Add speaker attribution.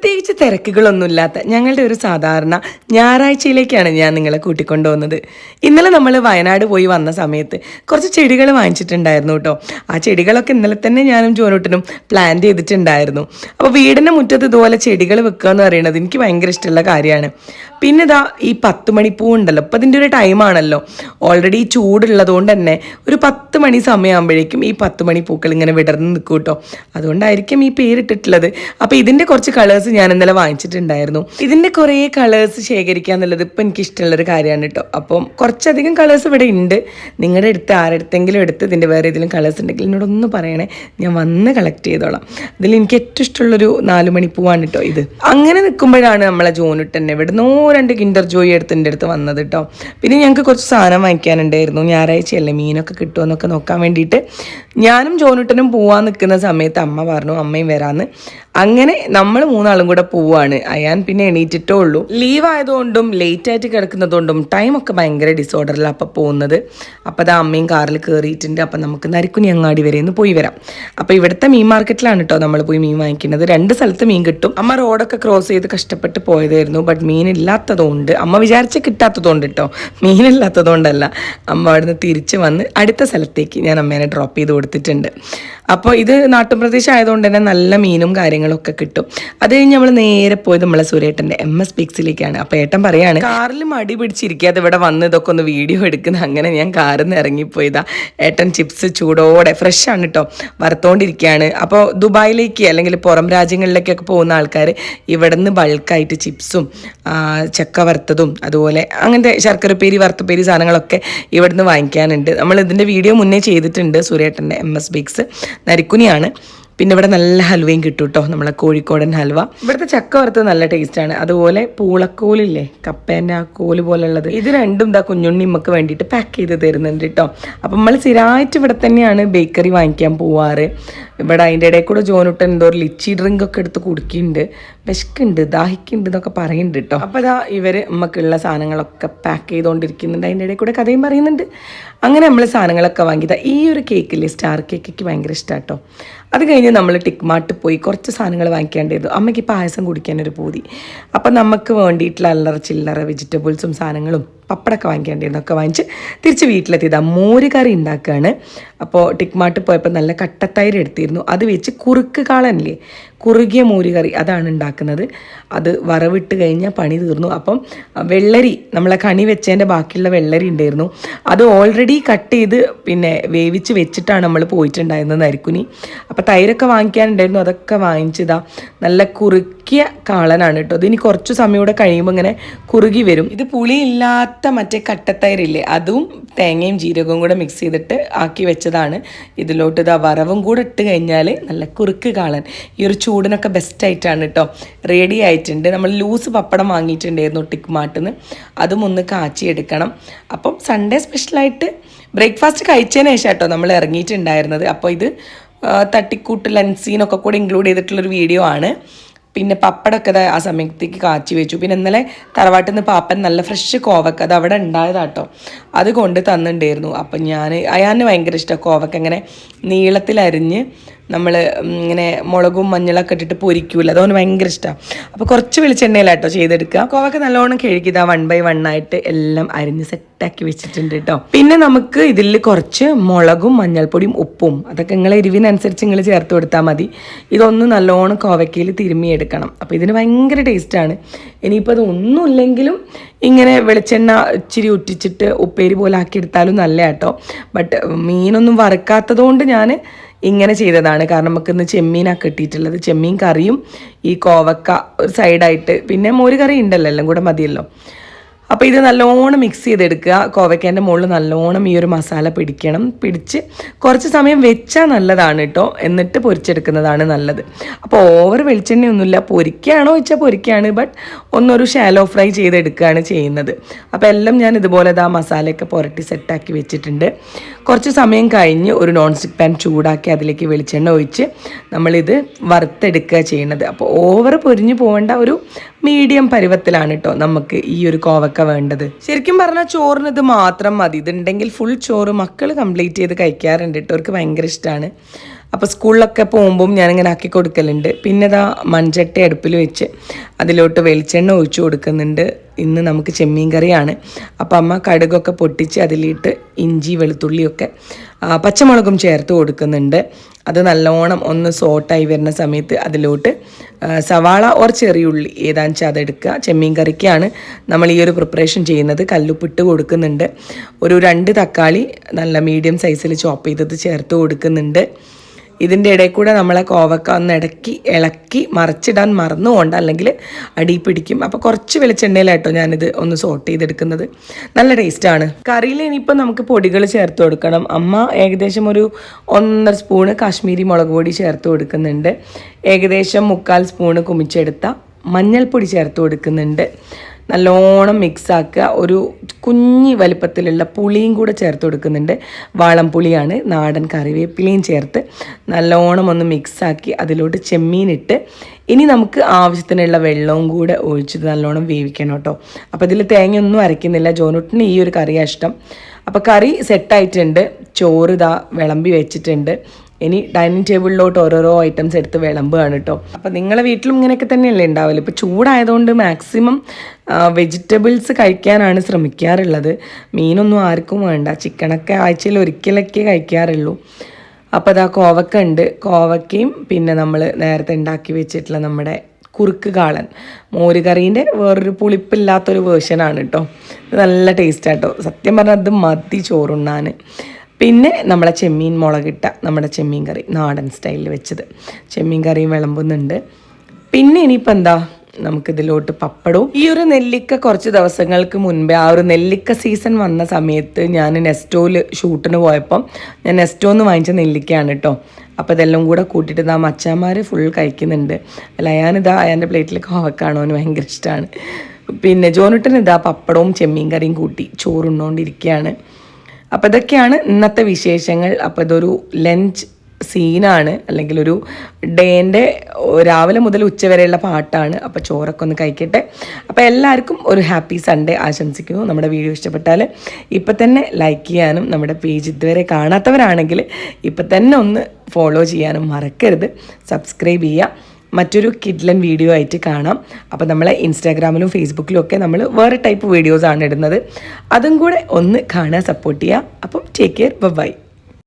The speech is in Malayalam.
Speaker 1: പ്രത്യേകിച്ച് തിരക്കുകളൊന്നുമില്ലാത്ത ഞങ്ങളുടെ ഒരു സാധാരണ ഞായറാഴ്ചയിലേക്കാണ് ഞാൻ നിങ്ങളെ കൂട്ടിക്കൊണ്ടുപോകുന്നത്. ഇന്നലെ നമ്മൾ വയനാട് പോയി വന്ന സമയത്ത് കുറച്ച് ചെടികൾ വാങ്ങിച്ചിട്ടുണ്ടായിരുന്നു കേട്ടോ. ആ ചെടികളൊക്കെ ഇന്നലെ തന്നെ ഞാനും ജോനൂട്ടനും പ്ലാൻ ചെയ്തിട്ടുണ്ടായിരുന്നു. അപ്പോൾ വീടിന്റെ മുറ്റത്ത് ഇതുപോലെ ചെടികൾ വെക്കുക എന്ന് പറയുന്നത് എനിക്ക് ഭയങ്കര ഇഷ്ടമുള്ള കാര്യമാണ്. പിന്നെ ഇതാ ഈ പത്ത് മണിപ്പൂ ഉണ്ടല്ലോ. ഇപ്പം ഇതിന്റെ ഒരു ടൈമാണല്ലോ ഓൾറെഡി ചൂടുള്ളത് കൊണ്ട് തന്നെ ഒരു പത്ത് മണി സമയമാകുമ്പോഴേക്കും ഈ പത്ത് മണി പൂക്കൾ ഇങ്ങനെ വിടർന്ന് നിൽക്കും കേട്ടോ. അതുകൊണ്ടായിരിക്കും ഈ പേരിട്ടിട്ടുള്ളത്. അപ്പോൾ ഇതിന്റെ കുറച്ച് കളേഴ്സ് ഞാൻ ഇന്നലെ വാങ്ങിച്ചിട്ടുണ്ടായിരുന്നു. ഇതിന്റെ കുറേ കളേഴ്സ് ശേഖരിക്കുക എന്നുള്ളത് ഇപ്പൊ എനിക്ക് ഇഷ്ടമുള്ളൊരു കാര്യമാണ് കേട്ടോ. അപ്പം കുറച്ചധികം കളേഴ്സ് ഇവിടെ ഉണ്ട്. നിങ്ങളുടെ അടുത്ത് ആരെടുത്തെങ്കിലും എടുത്ത് ഇതിന്റെ വേറെ ഏതെങ്കിലും കളേഴ്സ് ഉണ്ടെങ്കിൽ എന്നോടൊന്ന് പറയണേ. ഞാൻ വന്ന് കളക്ട് ചെയ്തോളാം. ഇതിൽ എനിക്ക് ഏറ്റവും ഇഷ്ടമുള്ളൊരു നാല് മണിപ്പൂവാണ് കേട്ടോ ഇത്. അങ്ങനെ നിൽക്കുമ്പോഴാണ് നമ്മളെ ജോനുട്ടന്നെ ഇവിടുന്നോ രണ്ട് കിൻഡർ ജോയി എടുത്ത് എന്റെ അടുത്ത് വന്നത് കേട്ടോ. പിന്നെ ഞങ്ങൾക്ക് കുറച്ച് സാധനം വാങ്ങിക്കാനുണ്ടായിരുന്നു. ഞായറാഴ്ചയല്ലേ മീനൊക്കെ കിട്ടുമെന്നൊക്കെ നോക്കാൻ വേണ്ടിയിട്ട്. ഞാനും ജോനുട്ടനും പോവാൻ നിൽക്കുന്ന സമയത്ത് അമ്മ പറഞ്ഞു അമ്മയും വരാമെന്ന് അങ്ങനെ നമ്മൾ മൂന്നാളും കൂടെ പോവാണ്. അയാൻ പിന്നെ എണീറ്റിട്ടേ ഉള്ളൂ. ലീവ് ആയതുകൊണ്ടും ലേറ്റ് ആയിട്ട് കിടക്കുന്നതുകൊണ്ടും ടൈമൊക്കെ ഭയങ്കര ഡിസോർഡറിലാണ് അപ്പം പോകുന്നത്. അപ്പം അത് അമ്മയും കാറിൽ കയറിയിട്ടുണ്ട് അപ്പം നമുക്ക് നരിക്കുനി അങ്ങാടി വരെ ഒന്ന് പോയി വരാം. അപ്പം ഇവിടുത്തെ മീൻ മാർക്കറ്റിലാണ് കേട്ടോ നമ്മൾ പോയി മീൻ വാങ്ങിക്കുന്നത്. രണ്ട് സ്ഥലത്ത് മീൻ കിട്ടും. അമ്മ റോഡൊക്കെ ക്രോസ് ചെയ്ത് കഷ്ടപ്പെട്ട് പോയതായിരുന്നു. ബട്ട് മീൻ ഇല്ലാത്തതുകൊണ്ട് അമ്മ വിചാരിച്ച കിട്ടാത്തതുകൊണ്ട് കേട്ടോ മീനില്ലാത്തതുകൊണ്ടല്ല അമ്മ അവിടുന്ന് തിരിച്ച് വന്ന് അടുത്ത സ്ഥലത്തേക്ക് ഞാൻ അമ്മേനെ ഡ്രോപ്പ് ചെയ്ത് കൊടുത്തിട്ടുണ്ട്. അപ്പോൾ ഇത് നാട്ടുപ്രദേശം ആയതുകൊണ്ട് തന്നെ നല്ല മീനും കാര്യങ്ങളൊക്കെ കിട്ടും. അത് കഴിഞ്ഞ് നമ്മൾ നേരെ പോയത് നമ്മളെ സുരേട്ടന്റെ എം എസ് പിക്സിലേക്കാണ് അപ്പോൾ ഏട്ടൻ പറയാണ് കാറിൽ മടി പിടിച്ചിരിക്കാതെ ഇവിടെ വന്ന് ഇതൊക്കെ ഒന്ന് വീഡിയോ എടുക്കുന്ന. അങ്ങനെ ഞാൻ കാറിൽ നിന്ന് ഇറങ്ങിപ്പോയതാ. ഏട്ടൻ ചിപ്സ് ചൂടോടെ ഫ്രഷ് ആണ് കേട്ടോ വറുത്തോണ്ടിരിക്കുകയാണ് അപ്പോൾ ദുബായിലേക്ക് അല്ലെങ്കിൽ പുറം രാജ്യങ്ങളിലേക്കൊക്കെ പോകുന്ന ആൾക്കാർ ഇവിടെ നിന്ന് ബൾക്കായിട്ട് ചിപ്സും ചക്ക വറുത്തതും അതുപോലെ അങ്ങനത്തെ ശർക്കരപ്പേരി വറുത്തപ്പേരി സാധനങ്ങളൊക്കെ ഇവിടെ നിന്ന് വാങ്ങിക്കാനുണ്ട്. നമ്മൾ ഇതിന്റെ വീഡിയോ മുന്നേ ചെയ്തിട്ടുണ്ട് സുരേട്ടന്റെ എം എസ് ബിക്സ് നരിക്കുനിയാണ്. പിന്നെ ഇവിടെ നല്ല ഹൽവയും കിട്ടും കേട്ടോ നമ്മളെ കോഴിക്കോടൻ ഹൽവ. ഇവിടുത്തെ ചക്ക വറുത്തത് നല്ല ടേസ്റ്റാണ്. അതുപോലെ പൂളക്കോലില്ലേ കപ്പേന്റെ ആ കോൽ പോലുള്ളത് ഇത് രണ്ടും ഇതാ കുഞ്ഞുണ്ണി നമുക്ക് വേണ്ടിയിട്ട് പാക്ക് ചെയ്ത് തരുന്നുണ്ട് കേട്ടോ അപ്പം നമ്മൾ സ്ഥിരമായിട്ട് ഇവിടെ തന്നെയാണ് ബേക്കറി വാങ്ങിക്കാൻ പോവാറ്. ഇവിടെ അതിന്റെ ഇടയിൽ കൂടെ ജോനുട്ടൻ എന്തോ ഒരു ലിച്ചി ഡ്രിങ്ക് ഒക്കെ എടുത്ത് കുടിക്കുന്നുണ്ട് വിശക്കുണ്ട് ദാഹിക്കുന്നുണ്ട് എന്നൊക്കെ പറയുന്നുണ്ട് കേട്ടോ അപ്പോൾ ഇതാ ഇവർ നമുക്കുള്ള സാധനങ്ങളൊക്കെ പാക്ക് ചെയ്തുകൊണ്ടിരിക്കുന്നുണ്ട് അതിന്റെ ഇടയിൽ കൂടെ കഥയും പറയുന്നുണ്ട്. അങ്ങനെ നമ്മൾ സാധനങ്ങളൊക്കെ വാങ്ങിയത്. ഈ ഒരു കേക്കില്ലേ സ്റ്റാർ കേക്ക് ഭയങ്കര ഇഷ്ടമാണ് കേട്ടോ അത് കഴിഞ്ഞ് നമ്മൾ ടിക്മാട്ട് പോയി കുറച്ച് സാധനങ്ങൾ വാങ്ങിക്കേണ്ടിയിരുന്നു. അമ്മയ്ക്ക് പായസം കുടിക്കാനൊരു പൂതി. അപ്പം നമുക്ക് വേണ്ടിയിട്ടുള്ള അല്ലറ ചില്ലറ വെജിറ്റബിൾസും സാധനങ്ങളും പപ്പടമൊക്കെ വാങ്ങിക്കേണ്ടിയിരുന്നൊക്കെ വാങ്ങിച്ച് തിരിച്ച് വീട്ടിലെത്തിയതാ മോര് കറി ഉണ്ടാക്കുകയാണ് അപ്പോൾ ടിക്മാട്ട് പോയപ്പോൾ നല്ല കട്ടത്തൈര് എടുത്തിരുന്നു. അത് വെച്ച് കുറുക്ക് കാളനില്ലേ? കുറുകിയ മോര് കറി അതാണ് ഉണ്ടാക്കുന്നത്. അത് വറവിട്ട് കഴിഞ്ഞാൽ പണി തീർന്നു. അപ്പം വെള്ളരി നമ്മളെ കണി വെച്ചതിന്റെ ബാക്കിയുള്ള വെള്ളരി ഉണ്ടായിരുന്നു. അത് ഓൾറെഡി കട്ട് ചെയ്ത് പിന്നെ വേവിച്ച് വെച്ചിട്ടാണ് നമ്മൾ പോയിട്ടുണ്ടായിരുന്നത് നരിക്കുനി അപ്പോൾ തൈരൊക്കെ വാങ്ങിക്കാനുണ്ടായിരുന്നു. അതൊക്കെ വാങ്ങിച്ചതാ നല്ല കുറുക്കിയ കാളനാണ് കേട്ടോ. ഇതിനി കുറച്ച് സമയം കൂടെ കഴിയുമ്പോൾ ഇങ്ങനെ കുറുകി വരും. ഇത് പുളിയില്ലാത്ത മറ്റേ കട്ടത്തൈരില്ലേ അതും തേങ്ങയും ജീരകവും കൂടെ മിക്സ് ചെയ്തിട്ട് ആക്കി വെച്ചതാണ്. ഇതിലോട്ട് ഇതാ വറവും കൂടെ ഇട്ട് കഴിഞ്ഞാൽ നല്ല കുറുക്ക് കാളൻ. ഈ ഒരു ചൂടിനൊക്കെ ബെസ്റ്റ് ആയിട്ടാണ് കേട്ടോ റെഡി ആയിട്ടുണ്ട്. നമ്മൾ ലൂസ് പപ്പടം വാങ്ങിയിട്ടുണ്ടായിരുന്നു ടിക് മാട്ടിന്ന് അതും ഒന്ന് കാച്ചി എടുക്കണം. അപ്പം സൺഡേ സ്പെഷ്യലായിട്ട് ബ്രേക്ക്ഫാസ്റ്റ് കഴിച്ചതിന് ശേഷം കേട്ടോ നമ്മൾ ഇറങ്ങിയിട്ടുണ്ടായിരുന്നത്. അപ്പോൾ ഇത് തട്ടിക്കൂട്ട് ലൻസീനൊക്കെ കൂടെ ഇൻക്ലൂഡ് ചെയ്തിട്ടുള്ളൊരു വീഡിയോ ആണ്. പിന്നെ പപ്പടമൊക്കെ ആ സമയത്തേക്ക് കാച്ചി വെച്ചു. പിന്നെ ഇന്നലെ തറവാട്ടിൽ നിന്ന് പാപ്പൻ നല്ല ഫ്രഷ് കോവക്ക അത് അവിടെ ഉണ്ടായതാട്ടോ. അത് കൊണ്ട് തന്നിട്ടുണ്ടായിരുന്നു. അപ്പം ഞാൻ അയാന് ഭയങ്കര ഇഷ്ടമാണ് കോവക്ക ഇങ്ങനെ നീളത്തിലരിഞ്ഞ് നമ്മൾ ഇങ്ങനെ മുളകും മഞ്ഞളൊക്കെ ഇട്ടിട്ട് പൊരിക്കൂല. അതവന് ഭയങ്കര ഇഷ്ടമാണ് അപ്പോൾ കുറച്ച് വെളിച്ചെണ്ണയിലാട്ടോ ചെയ്തെടുക്കുക. കോവക്ക നല്ലോണം കഴുകിതാ വൺ ബൈ വൺ ആയിട്ട് എല്ലാം അരിഞ്ഞ് സെറ്റാക്കി വെച്ചിട്ടുണ്ട് കേട്ടോ പിന്നെ നമുക്ക് ഇതിൽ കുറച്ച് മുളകും മഞ്ഞൾപ്പൊടിയും ഉപ്പും അതൊക്കെ നിങ്ങളെ എരിവിനനുസരിച്ച് നിങ്ങൾ ചേർത്ത് കൊടുത്താൽ മതി. ഇതൊന്ന് നല്ലോണം കോവക്കയിൽ തിരുമ്മിയെടുക്കണം. അപ്പോൾ ഇതിന് ഭയങ്കര ടേസ്റ്റാണ് ഇനിയിപ്പോൾ അത് ഒന്നുമില്ലെങ്കിലും ഇങ്ങനെ വെളിച്ചെണ്ണ ഇച്ചിരി ഉറ്റിച്ചിട്ട് ഉപ്പേരി പോലെ ആക്കിയെടുത്താലും നല്ല കേട്ടോ ബട്ട് മീനൊന്നും വറുക്കാത്തത് കൊണ്ട് ഞാൻ ഇങ്ങനെ ചെയ്തതാണ്. കാരണം നമുക്ക് ഇന്ന് ചെമ്മീനാണ് കിട്ടിയിട്ടുള്ളത്. ചെമ്മീൻ കറിയും ഈ കോവക്ക ഒരു സൈഡായിട്ട് പിന്നെ മോര് കറി ഉണ്ടല്ലോ എല്ലാം കൂടെ മതിയല്ലോ. അപ്പോൾ ഇത് നല്ലോണം മിക്സ് ചെയ്തെടുക്കുക. കോവയ്ക്കേന്റെ മുകളിൽ നല്ലോണം ഈ ഒരു മസാല പിടിക്കണം. പിടിച്ച് കുറച്ച് സമയം വെച്ചാൽ നല്ലതാണ് കേട്ടോ എന്നിട്ട് പൊരിച്ചെടുക്കുന്നതാണ് നല്ലത്. അപ്പോൾ ഓവർ വെളിച്ചെണ്ണയൊന്നുമില്ല. പൊരിക്കുകയാണോ വെച്ചാൽ പൊരിക്കുകയാണ്. ബട്ട് ഒന്നൊരു ഷാലോ ഫ്രൈ ചെയ്തെടുക്കുകയാണ് ചെയ്യുന്നത്. അപ്പോൾ എല്ലാം ഞാൻ ഇതുപോലെ ഇതാ മസാലയൊക്കെ പുരട്ടി സെറ്റാക്കി വെച്ചിട്ടുണ്ട്. കുറച്ച് സമയം കഴിഞ്ഞ് ഒരു നോൺ സ്റ്റിക്ക് പാൻ ചൂടാക്കി അതിലേക്ക് വെളിച്ചെണ്ണ ഒഴിച്ച് നമ്മളിത് വറുത്തെടുക്കുക ചെയ്യുന്നത്. അപ്പോൾ ഓവർ പൊരിഞ്ഞു പോകേണ്ട ഒരു മീഡിയം പരുവത്തിലാണ് കേട്ടോ നമുക്ക് ഈ ഒരു കോവക്ക വേണ്ടത്. ശരിക്കും പറഞ്ഞാൽ ചോറിന് ഇത് മാത്രം മതി. ഇതുണ്ടെങ്കിൽ ഫുൾ ചോറ് മക്കൾ കംപ്ലീറ്റ് ചെയ്ത് കഴിക്കാറുണ്ട് കേട്ടോ അവർക്ക് ഭയങ്കര ഇഷ്ടമാണ് അപ്പോൾ സ്കൂളിലൊക്കെ പോകുമ്പം ഞാനിങ്ങനെ ആക്കി കൊടുക്കലുണ്ട്. പിന്നെ ഇതാ മൺചട്ടി അടുപ്പിൽ വെച്ച് അതിലോട്ട് വെളിച്ചെണ്ണ ഒഴിച്ചു കൊടുക്കുന്നുണ്ട്. ഇന്ന് നമുക്ക് ചെമ്മീൻ കറിയാണ്. അപ്പം അമ്മ കടുകൊക്കെ പൊട്ടിച്ച് അതിലിട്ട് ഇഞ്ചി വെളുത്തുള്ളിയൊക്കെ പച്ചമുളകും ചേർത്ത് കൊടുക്കുന്നുണ്ട്. അത് നല്ലോണം ഒന്ന് സോട്ടായി വരുന്ന സമയത്ത് അതിലോട്ട് സവാള ഓർ ചെറിയുള്ളി ഏതാണെന്ന് വെച്ചാൽ അതെടുക്കുക. ചെമ്മീൻ കറിക്കാണ് നമ്മൾ ഈ ഒരു പ്രിപ്പറേഷൻ ചെയ്യുന്നത്. കല്ലുപ്പിട്ട് കൊടുക്കുന്നുണ്ട്. ഒരു രണ്ട് തക്കാളി നല്ല മീഡിയം സൈസിൽ ചോപ്പ് ചെയ്തത് ചേർത്ത് കൊടുക്കുന്നുണ്ട്. ഇതിന്റെ ഇടയിൽ കൂടെ നമ്മളെ കോവക്ക ഒന്ന് ഇടക്കി ഇളക്കി മറിച്ചിടാൻ മറന്നുകൊണ്ട് അല്ലെങ്കിൽ അടി പിടിക്കും. അപ്പോൾ കുറച്ച് വെളിച്ചെണ്ണയിലായിട്ടോ ഞാനിത് ഒന്ന് സോട്ട് ചെയ്തെടുക്കുന്നത്. നല്ല ടേസ്റ്റാണ് കറിയിൽ ഇനിയിപ്പോൾ നമുക്ക് പൊടികൾ ചേർത്ത് കൊടുക്കണം. അമ്മ ഏകദേശം ഒരു ഒന്നര സ്പൂണ് കാശ്മീരി മുളക് പൊടി ചേർത്ത് കൊടുക്കുന്നുണ്ട്. ഏകദേശം മുക്കാൽ സ്പൂണ് കുമിച്ചെടുത്ത മഞ്ഞൾപ്പൊടി ചേർത്ത് കൊടുക്കുന്നുണ്ട്. നല്ലോണം മിക്സാക്കുക ഒരു കുഞ്ഞി വലിപ്പത്തിലുള്ള പുളിയും കൂടെ ചേർത്ത് കൊടുക്കുന്നുണ്ട്. വാളംപുളിയാണ് നാടൻ കറിവേപ്പിലയും ചേർത്ത് നല്ലോണം ഒന്ന് മിക്സാക്കി അതിലോട്ട് ചെമ്മീനിട്ട് ഇനി നമുക്ക് ആവശ്യത്തിനുള്ള വെള്ളവും കൂടെ ഒഴിച്ചിട്ട് നല്ലോണം വേവിക്കണം കേട്ടോ. അപ്പോൾ ഇതിൽ തേങ്ങയൊന്നും അരയ്ക്കുന്നില്ല. ജോനൂട്ടിന് ഈ ഒരു കറിയാണ് ഇഷ്ടം. അപ്പോൾ കറി സെറ്റായിട്ടുണ്ട് ചോറ് ഇതാ വിളമ്പി വെച്ചിട്ടുണ്ട്. ഇനി ഡൈനിങ് ടേബിളിലോട്ട് ഓരോരോ ഐറ്റംസ് എടുത്ത് വിളമ്പുകയാണ് കേട്ടോ. അപ്പോൾ നിങ്ങളെ വീട്ടിലും ഇങ്ങനെയൊക്കെ തന്നെയല്ലേ ഉണ്ടാവില്ല ഇപ്പോൾ ചൂടായതുകൊണ്ട് മാക്സിമം വെജിറ്റബിൾസ് കഴിക്കാനാണ് ശ്രമിക്കാറുള്ളത്. മീനൊന്നും ആർക്കും വേണ്ട. ചിക്കനൊക്കെ ആഴ്ചയിൽ ഒരിക്കലൊക്കെ കഴിക്കാറുള്ളൂ. അപ്പോൾ അതാ കോവക്ക ഉണ്ട്. കോവക്കയും പിന്നെ നമ്മൾ നേരത്തെ ഉണ്ടാക്കി വെച്ചിട്ടുള്ള നമ്മുടെ കുറുക്ക് കാളൻ. മോര് കറീന്റെ വേറൊരു പുളിപ്പില്ലാത്തൊരു വേർഷനാണ് കേട്ടോ. നല്ല ടേസ്റ്റാട്ടോ സത്യം പറഞ്ഞാൽ അത് മതി ചോറുണ്ണാൻ പിന്നെ നമ്മളെ ചെമ്മീൻ മുളകിട്ട നമ്മുടെ ചെമ്മീൻ കറി നാടൻ സ്റ്റൈലിൽ വെച്ചത്. ചെമ്മീൻ കറിയും വിളമ്പുന്നുണ്ട്. പിന്നെ ഇനിയിപ്പോൾ എന്താ? നമുക്കിതിലോട്ട് പപ്പടവും. ഈ ഒരു നെല്ലിക്ക കുറച്ച് ദിവസങ്ങൾക്ക് മുൻപേ ആ ഒരു നെല്ലിക്ക സീസൺ വന്ന സമയത്ത് ഞാൻ നെസ്റ്റോയിൽ ഷൂട്ടിന് പോയപ്പം ഞാൻ നെസ്റ്റോ എന്ന് വാങ്ങിച്ച നെല്ലിക്കയാണ് കേട്ടോ അപ്പോൾ ഇതെല്ലാം കൂടെ കൂട്ടിയിട്ട് ആ മച്ചാന്മാർ ഫുൾ കഴിക്കുന്നുണ്ട്. അല്ല ഞാനിതാ അയാന്റെ പ്ലേറ്റിൽ കോവക്കാണോ എന്ന് ഭയങ്കര ഇഷ്ടമാണ് പിന്നെ ജോനുട്ടൻ ഇതാ പപ്പടവും ചെമ്മീൻ കറിയും കൂട്ടി ചോറുണ്ണോണ്ടിരിക്കുകയാണ് അപ്പോൾ ഇതൊക്കെയാണ് ഇന്നത്തെ വിശേഷങ്ങൾ. അപ്പോൾ ഇതൊരു ലഞ്ച് സീനാണ്. അല്ലെങ്കിൽ ഒരു ഡേന്റെ രാവിലെ മുതൽ ഉച്ചവരെയുള്ള പാട്ടാണ്. അപ്പോൾ ചോറൊക്കെ ഒന്ന് കഴിക്കട്ടെ. അപ്പോൾ എല്ലാവർക്കും ഒരു ഹാപ്പി സൺഡേ ആശംസിക്കുന്നു. നമ്മുടെ വീഡിയോ ഇഷ്ടപ്പെട്ടാൽ ഇപ്പം തന്നെ ലൈക്ക് ചെയ്യാനും നമ്മുടെ പേജ് ഇതുവരെ കാണാത്തവരാണെങ്കിൽ ഇപ്പം തന്നെ ഒന്ന് ഫോളോ ചെയ്യാനും മറക്കരുത്. സബ്സ്ക്രൈബ് ചെയ്യുക മറ്റൊരു കിഡ്ലൻ വീഡിയോ ആയിട്ട് കാണാം. അപ്പോൾ നമ്മളെ ഇൻസ്റ്റാഗ്രാമിലും ഫേസ്ബുക്കിലും ഒക്കെ നമ്മൾ വേറെ ടൈപ്പ് വീഡിയോസാണ് ഇടുന്നത്. അതും കൂടെ ഒന്ന് കാണാൻ സപ്പോർട്ട് ചെയ്യുക. അപ്പം ടേക്ക് കെയർ ബൈ